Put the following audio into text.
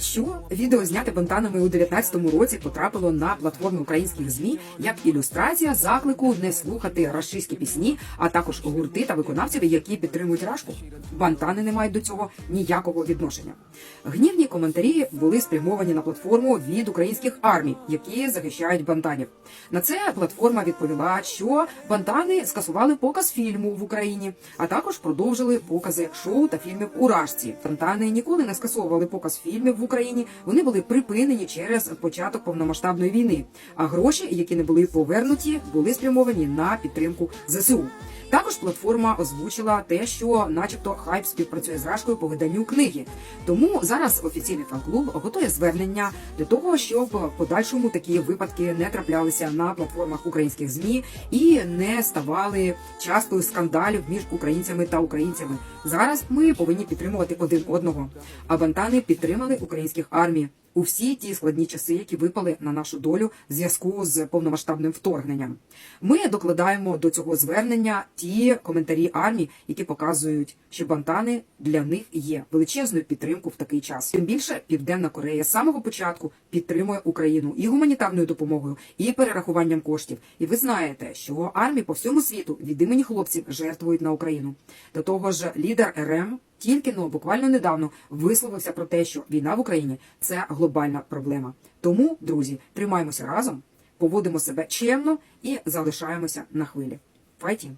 Що відео зняте бантанами у 19-му році потрапило на платформи українських змі як ілюстрація заклику не слухати рашистські пісні, а також гурти та виконавців, які підтримують рашку. Бантани не мають до цього ніякого відношення. Гнівні коментарі були спрямовані на платформу від українських армій, які захищають бантанів. На це платформа відповіла, що бантани скасували показ фільму в Україні, а також продовжили покази шоу та фільмів у Рашці. Бантани ніколи не скасовували показ фільмів в Україні. Вони були припинені через початок повномасштабної війни. А гроші, які не були повернуті, були спрямовані на підтримку ЗСУ. Також платформа озвучила те, що, начебто, хайп співпрацює з Рашкою по виданню книги. Тому зараз офіційний фан-клуб готує звернення для того, щоб в подальшому такі випадки не траплялися на платформах українських змі і не ставали частою скандалів між українцями та українцями. Зараз ми повинні підтримувати один одного. А бантани підтримали українських армій у всі ті складні часи, які випали на нашу долю в зв'язку з повномасштабним вторгненням. Ми докладаємо до цього звернення ті коментарі армії, які показують, що бантани для них є величезною підтримкою в такий час. Тим більше Південна Корея з самого початку підтримує Україну і гуманітарною допомогою, і перерахуванням коштів. І ви знаєте, що армії по всьому світу від імені хлопців жертвують на Україну. До того ж, лідер РМ тільки ну буквально недавно висловився про те, що війна в Україні це глобальна проблема. Тому, друзі, тримаємося разом, поводимо себе чемно і залишаємося на хвилі. Файтінг!